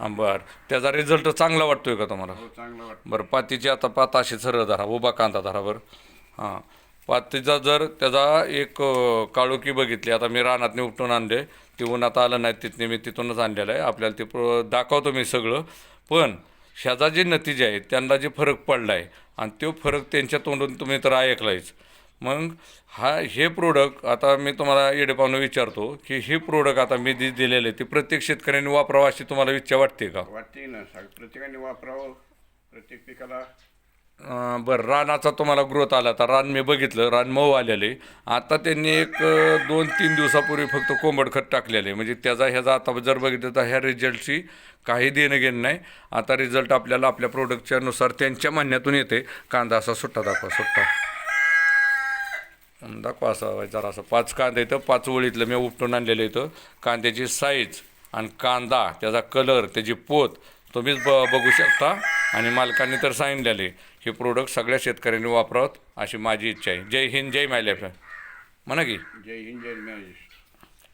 बरं. त्याचा रिझल्ट चांगला वाटतोय का तुम्हाला? हो चांगलं वाटतं बरं पातीची आता पात अशी सरळ धरा उभा कांदा धरा बरं. हां. पातीचा जर त्याचा एक काळोखी बघितली आता मी रानातने उपटून आणले ते उन्हात आलं नाही तिथने मी तिथूनच आणलेलं आहे. आपल्याला ते प्र दाखवतो मी सगळं. पण ह्याचा जे नतीजा आहे त्यांना जे फरक पडला आहे आणि तो फरक त्यांच्या तोंडून तुम्ही तर ऐकलायच. मग हा हे प्रोडक्ट आता मी तुम्हाला येडेपावनं विचारतो की हे प्रोडक्ट आता मी जे दिलेलं आहे ते प्रत्येक शेतकऱ्यांनी वापरावं अशी तुम्हाला इच्छा वाटते का? वाटते ना प्रत्येकाने वापरावं. प्रत्येक पिकाला. अं, बरं रानाचा तुम्हाला ग्रोथ आला तर रान मी बघितलं रान मऊ आलेले. आता त्यांनी एक अं, दोन तीन दिवसापूर्वी फक्त कोंबड खत टाकलेलं. आहे म्हणजे त्याचा ह्याचा आता जर बघितलं तर ह्या रिझल्टची काही देणं घेणं नाही. आता रिझल्ट आपल्याला आपल्या प्रोडक्टच्या नुसार त्यांच्या म्हणण्यातून येते. कांदा असा सुट्टा दाखवा सुट्टा. दाखवा असा जरा असं. पाच कांदे इथं पाच ओळीतलं. मी उपटून आणलेलं इथं. कांद्याची साईज आणि कांदा त्याचा कलर त्याची पोत तुम्हीच ब बघू शकता. आणि मालकांनी तर सांगितलेले हे प्रोडक्ट सगळ्या शेतकऱ्यांनी वापरावं अशी माझी इच्छा आहे. जय हिंद जय मायलेफ म्हणा की. जय हिंद जय महेश